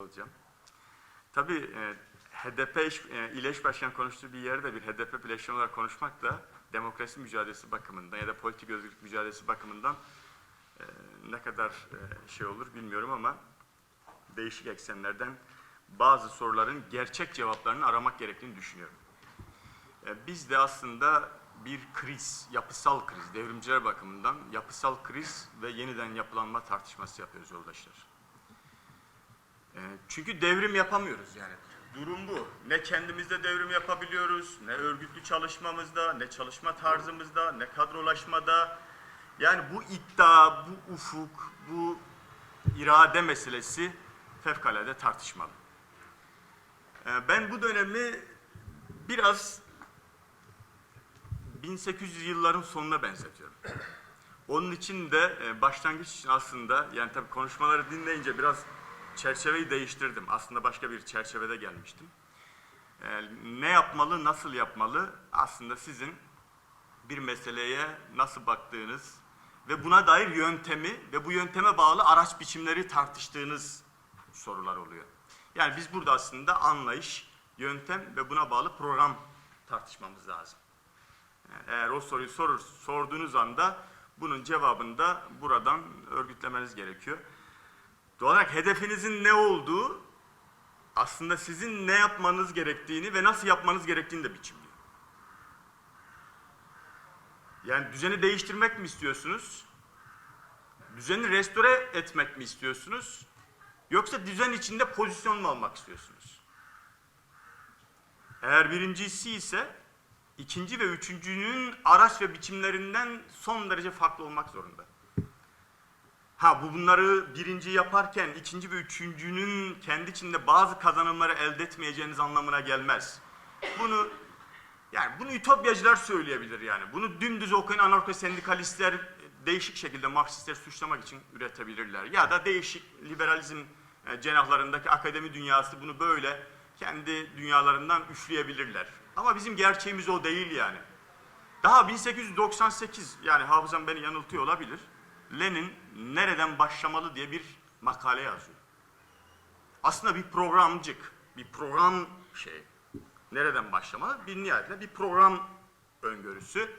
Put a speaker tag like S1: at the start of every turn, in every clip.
S1: olacağım. Tabii e, HDP e, ile eş başkan konuştuğu bir yerde bir HDP bileşeni olarak konuşmak da demokrasi mücadelesi bakımından ya da politik özgürlük mücadelesi bakımından e, ne kadar e, şey olur bilmiyorum ama değişik eksenlerden bazı soruların gerçek cevaplarını aramak gerektiğini düşünüyorum. E, biz de aslında bir kriz, yapısal kriz, devrimciler bakımından yapısal kriz ve yeniden yapılanma tartışması yapıyoruz yoldaşlar. E, Çünkü devrim yapamıyoruz yani. Durum bu. Ne kendimizde devrim yapabiliyoruz, ne örgütlü çalışmamızda, ne çalışma tarzımızda, ne kadrolaşmada. Yani bu iddia, bu ufuk, bu irade meselesi fevkalade tartışmalı. E, Ben bu dönemi biraz 1800 yılların sonuna benzetiyorum. Onun için de e, başlangıç için aslında yani tabii konuşmaları dinleyince biraz çerçeveyi değiştirdim. Aslında başka bir çerçevede gelmiştim. E, ne yapmalı, nasıl yapmalı? Aslında sizin bir meseleye nasıl baktığınız ve buna dair yöntemi ve bu yönteme bağlı araç biçimleri tartıştığınız sorular oluyor. Yani biz burada aslında anlayış, yöntem ve buna bağlı program tartışmamız lazım. Yani eğer o soruyu sorur, sorduğunuz anda bunun cevabını da buradan örgütlemeniz gerekiyor. Doğal olarak hedefinizin ne olduğu aslında sizin ne yapmanız gerektiğini ve nasıl yapmanız gerektiğini de biçimliyor. Yani düzeni değiştirmek mi istiyorsunuz? Düzeni restore etmek mi istiyorsunuz? Yoksa düzen içinde pozisyon mu almak istiyorsunuz? Eğer birincisi ise ikinci ve üçüncünün araç ve biçimlerinden son derece farklı olmak zorunda. Ha bu bunları birinci yaparken ikinci ve üçüncünün kendi içinde bazı kazanımları elde etmeyeceğiniz anlamına gelmez. Bunu yani bunu ütopyacılar söyleyebilir yani. Bunu dümdüz okuyan anarko sendikalistler değişik şekilde Marksistleri suçlamak için üretebilirler. Ya da değişik liberalizm e, cenahlarındaki akademi dünyası bunu böyle kendi dünyalarından üfleyebilirler. Ama bizim gerçeğimiz o değil yani. Daha 1898 yani hafızam beni yanıltıyor olabilir. Lenin nereden başlamalı diye bir makale yazıyor. Aslında bir programcık, bir program şey. Nereden başlamalı? Bir nihayetle bir program öngörüsü.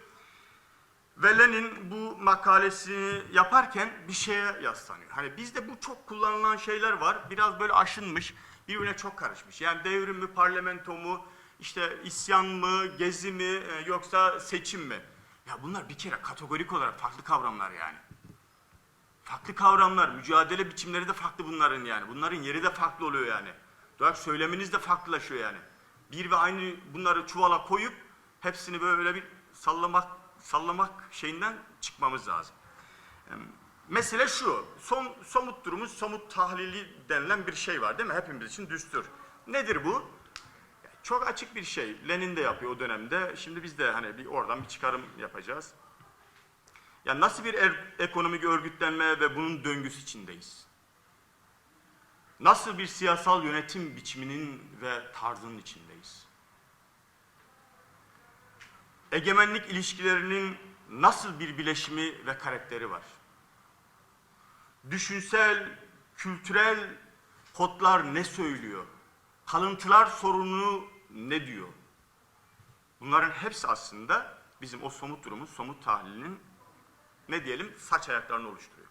S1: Ve Lenin bu makalesini yaparken bir şeye yaslanıyor. Hani bizde bu çok kullanılan şeyler var. Biraz böyle aşınmış, birbirine çok karışmış. Yani devrim mi, parlamento mu, işte isyan mı, gezi mi, e, yoksa seçim mi? Ya bunlar bir kere kategorik olarak farklı kavramlar yani. Farklı kavramlar, mücadele biçimleri de farklı bunların yani. Bunların yeri de farklı oluyor yani. Doğal söyleminiz de farklılaşıyor yani. Bir ve aynı bunları çuvala koyup hepsini böyle bir sallamak sallamak şeyinden çıkmamız lazım. Mesele şu, son, somut durumumuz somut tahlili denilen bir şey var değil mi? Hepimiz için düstur. Nedir bu? Çok açık bir şey. Lenin de yapıyor o dönemde. Şimdi biz de hani bir oradan bir çıkarım yapacağız. Ya nasıl bir er- ekonomik örgütlenme ve bunun döngüsü içindeyiz? Nasıl bir siyasal yönetim biçiminin ve tarzının içindeyiz? Egemenlik ilişkilerinin nasıl bir bileşimi ve karakteri var? Düşünsel, kültürel kodlar ne söylüyor? Kalıntılar sorunu ne diyor? Bunların hepsi aslında bizim o somut durumun, somut tahlilinin ne diyelim saç ayaklarını oluşturuyor.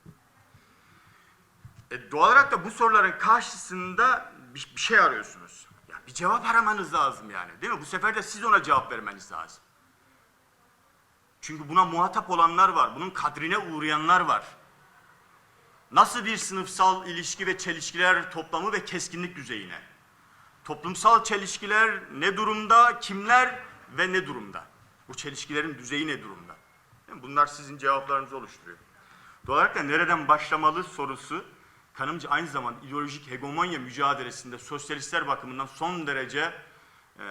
S1: E, doğal olarak da bu soruların karşısında bir, bir şey arıyorsunuz. Ya bir cevap aramanız lazım yani değil mi? Bu sefer de siz ona cevap vermeniz lazım. Çünkü buna muhatap olanlar var, bunun kadrine uğrayanlar var. Nasıl bir sınıfsal ilişki ve çelişkiler toplamı ve keskinlik düzeyine? Toplumsal çelişkiler ne durumda, kimler ve ne durumda? Bu çelişkilerin düzeyi ne durumda? Bunlar sizin cevaplarınızı oluşturuyor. Doğal olarak da nereden başlamalı sorusu kanımca aynı zamanda ideolojik hegemonya mücadelesinde sosyalistler bakımından son derece e,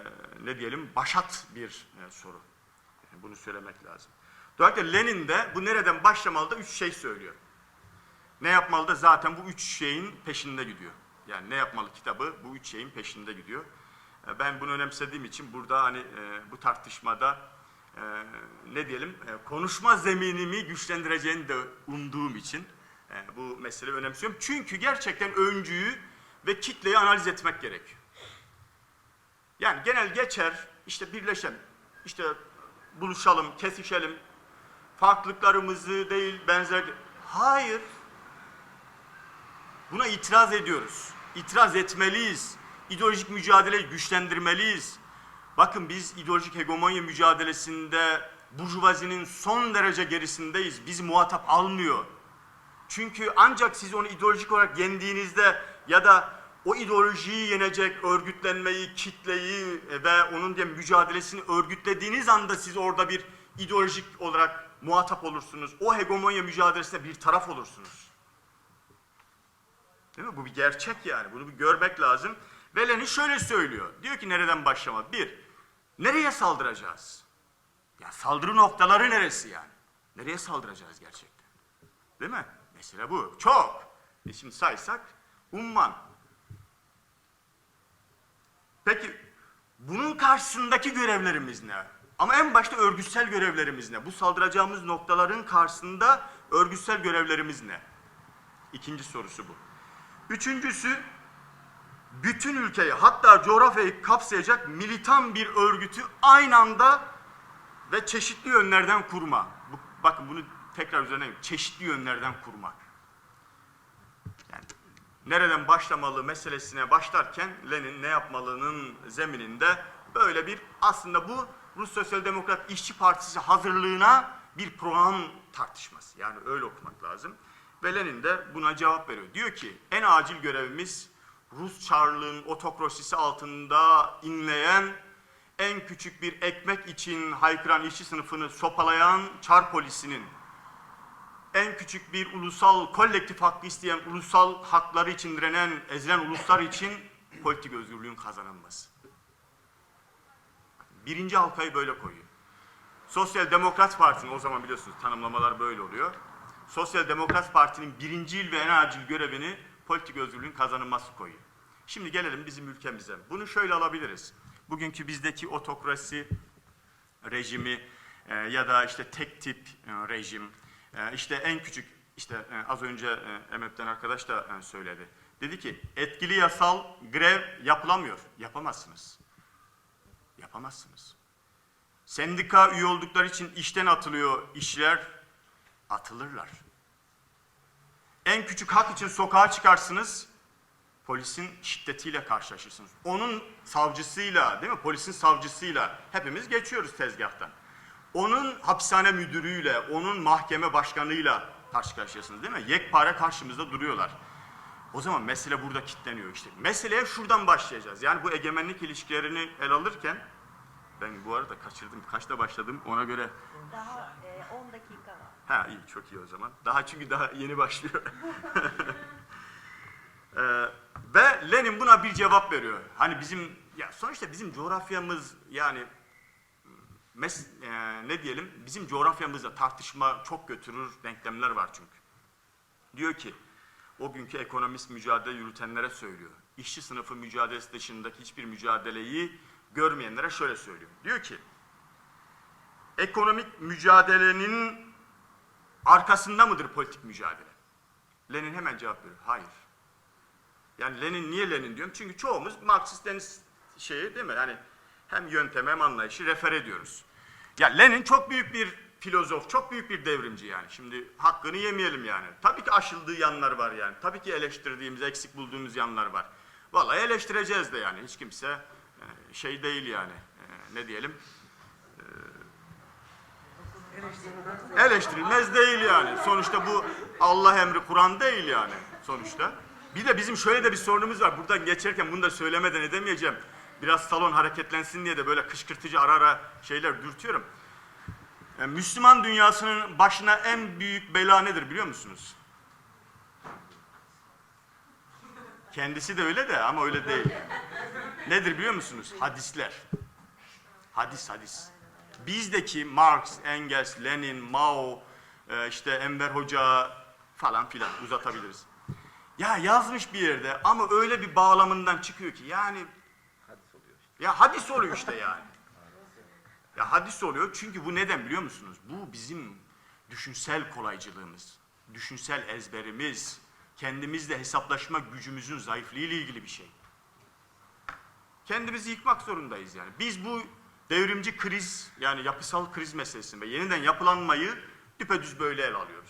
S1: ne diyelim başat bir e, soru. Yani bunu söylemek lazım. Dolayısıyla Lenin de bu nereden başlamalı da üç şey söylüyor. Ne yapmalı da zaten bu üç şeyin peşinde gidiyor. Yani ne yapmalı kitabı bu üç şeyin peşinde gidiyor. E, Ben bunu önemsediğim için burada hani e, bu tartışmada e, ne diyelim e, konuşma zeminimi güçlendireceğini de umduğum için e, bu meseleyi önemsiyorum. Çünkü gerçekten öncüyü ve kitleyi analiz etmek gerekiyor. Yani genel geçer, işte birleşelim, işte buluşalım, kesişelim, farklılıklarımızı değil benzer... Hayır. Buna itiraz ediyoruz. İtiraz etmeliyiz. İdeolojik mücadeleyi güçlendirmeliyiz. Bakın biz ideolojik hegemonya mücadelesinde burjuvazinin son derece gerisindeyiz. Bizi muhatap almıyor. Çünkü ancak siz onu ideolojik olarak yendiğinizde ya da o ideolojiyi yenecek örgütlenmeyi, kitleyi ve onun diye mücadelesini örgütlediğiniz anda siz orada bir ideolojik olarak muhatap olursunuz. O hegemonya mücadelesinde bir taraf olursunuz. Değil mi? Bu bir gerçek yani. Bunu bir görmek lazım. Ve Lenin şöyle söylüyor. Diyor ki nereden başlama? Bir, nereye saldıracağız? Ya saldırı noktaları neresi yani? Nereye saldıracağız gerçekten? Değil mi? Mesela bu. Çok. E şimdi saysak umman. Peki bunun karşısındaki görevlerimiz ne? Ama en başta örgütsel görevlerimiz ne? Bu saldıracağımız noktaların karşısında örgütsel görevlerimiz ne? İkinci sorusu bu. Üçüncüsü bütün ülkeyi hatta coğrafyayı kapsayacak militan bir örgütü aynı anda ve çeşitli yönlerden kurma. Bu, bakın bunu tekrar üzerine çeşitli yönlerden kurmak. Yani nereden başlamalı meselesine başlarken Lenin ne yapmalının zemininde böyle bir aslında bu Rus Sosyal Demokrat İşçi Partisi hazırlığına bir program tartışması. Yani öyle okumak lazım. Ve Lenin de buna cevap veriyor. Diyor ki en acil görevimiz Rus Çarlığın otokrasisi altında inleyen en küçük bir ekmek için haykıran işçi sınıfını sopalayan Çar polisinin en küçük bir ulusal kolektif hakkı isteyen ulusal hakları için direnen ezilen uluslar için politik özgürlüğün kazanılması. Birinci halkayı böyle koyuyor. Sosyal Demokrat Parti'nin o zaman biliyorsunuz tanımlamalar böyle oluyor. Sosyal Demokrat Parti'nin birincil ve en acil görevini politik özgürlüğün kazanılması koyuyor. Şimdi gelelim bizim ülkemize. Bunu şöyle alabiliriz. Bugünkü bizdeki otokrasi rejimi e, ya da işte tek tip e, rejim, e, işte en küçük, işte e, az önce e, Emek'ten arkadaş da e, söyledi. Dedi ki etkili yasal grev yapılamıyor. Yapamazsınız. Yapamazsınız. Sendika üye oldukları için işten atılıyor işçiler, atılırlar. En küçük hak için sokağa çıkarsınız, polisin şiddetiyle karşılaşırsınız. Onun savcısıyla, değil mi? Polisin savcısıyla hepimiz geçiyoruz tezgahtan. Onun hapishane müdürüyle, onun mahkeme başkanıyla karşı karşıyasınız değil mi? Yekpare karşımızda duruyorlar. O zaman mesele burada kilitleniyor işte. Meseleye şuradan başlayacağız. Yani bu egemenlik ilişkilerini el alırken ben bu arada kaçırdım. Kaçta başladım ona göre.
S2: Daha e, 10 dakika var.
S1: Ha iyi çok iyi o zaman. Daha çünkü daha yeni başlıyor. Ee, ve Lenin buna bir cevap veriyor. Hani bizim ya sonuçta bizim coğrafyamız yani mes, e, ne diyelim bizim coğrafyamızda tartışma çok götürür denklemler var çünkü. Diyor ki o günkü ekonomist mücadele yürütenlere söylüyor. İşçi sınıfı mücadelesi dışındaki hiçbir mücadeleyi görmeyenlere şöyle söylüyor. Diyor ki ekonomik mücadelenin arkasında mıdır politik mücadele? Lenin hemen cevap veriyor. Hayır. Yani Lenin niye Lenin diyorum? Çünkü çoğumuz Marksist şeyi değil mi? Yani hem yöntem hem anlayışı refer ediyoruz. Ya Lenin çok büyük bir filozof, çok büyük bir devrimci yani. Şimdi hakkını yemeyelim yani. Tabii ki aşıldığı yanlar var yani. Tabii ki eleştirdiğimiz, eksik bulduğumuz yanlar var. Vallahi eleştireceğiz de yani. Hiç kimse e, şey değil yani. E, Ne diyelim? Eleştirilmez değil yani. Sonuçta bu Allah emri Kur'an değil yani sonuçta. Bir de bizim şöyle de bir sorunumuz var. Buradan geçerken bunu da söylemeden edemeyeceğim. Biraz salon hareketlensin diye de böyle kışkırtıcı ara ara şeyler dürtüyorum. Yani Müslüman dünyasının başına en büyük bela nedir biliyor musunuz? Kendisi de öyle de ama öyle değil. Nedir biliyor musunuz? Hadisler. Hadis hadis. Bizdeki Marx, Engels, Lenin, Mao, e, işte Enver Hoca falan filan uzatabiliriz. Ya yazmış bir yerde ama öyle bir bağlamından çıkıyor ki yani ya hadis oluyor işte yani. Ya hadis oluyor çünkü bu neden biliyor musunuz? Bu bizim düşünsel kolaycılığımız, düşünsel ezberimiz, kendimizle hesaplaşma gücümüzün zayıflığı ile ilgili bir şey. Kendimizi yıkmak zorundayız yani. Biz bu devrimci kriz yani yapısal kriz meselesini ve yeniden yapılanmayı düpedüz böyle ele alıyoruz.